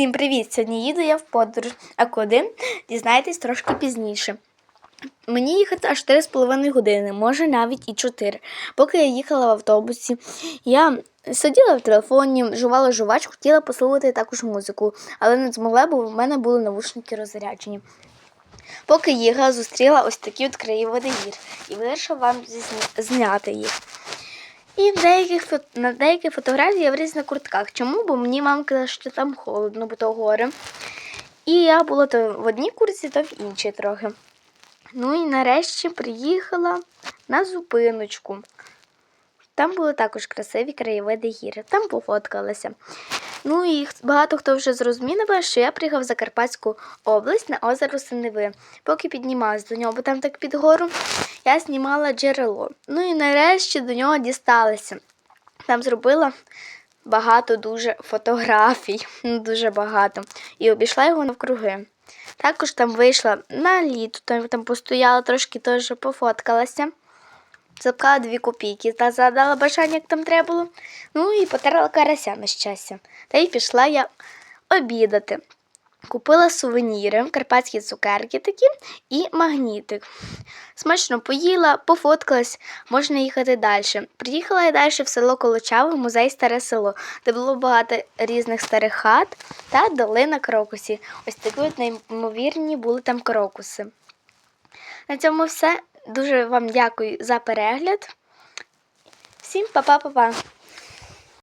Всім привіт! Сьогодні їду я в подорож. А куди? Дізнаєтесь трошки пізніше. Мені їхати аж 3,5 години, може навіть і 4. Поки я їхала в автобусі, я сиділа в телефоні, жувала жувачку, хотіла послухати також музику, але не змогла, бо в мене були навушники розряджені. Поки їхала, зустріла ось такі от краєвиди гір і вирішила вам зняти їх. І в деяких, на деяких фотографіях я в різних куртках. Чому? Бо мені мама казала, що там холодно, бо то гори. І я була то в одній курці, то в іншій трохи. Ну і нарешті приїхала на зупиночку. Там були також красиві краєвиди гір. Там пофоткалася. Ну і багато хто вже зрозумів, що я приїхав в Закарпатську область на озеро Синеви. Поки піднімалась до нього, бо там так під гору, я знімала джерело. Ну і нарешті до нього дісталася. Там зробила багато дуже фотографій, ну дуже багато. І обійшла його навкруги. Також там вийшла на літо, там, там постояла трошки теж пофоткалася. Запкала дві копійки та задала бажання, як там треба було. Ну і потерла карася на щастя. Та й пішла я обідати. Купила сувеніри, карпатські цукерки такі і магнітик. Смачно поїла, пофоткалась, можна їхати далі. Приїхала я далі в село Колочаве, в музей Старе село, де було багато різних старих хат та долина крокусів. Ось такі от неймовірні були там крокуси. На цьому все. Дуже вам дякую за перегляд. Всім па-па-па-па.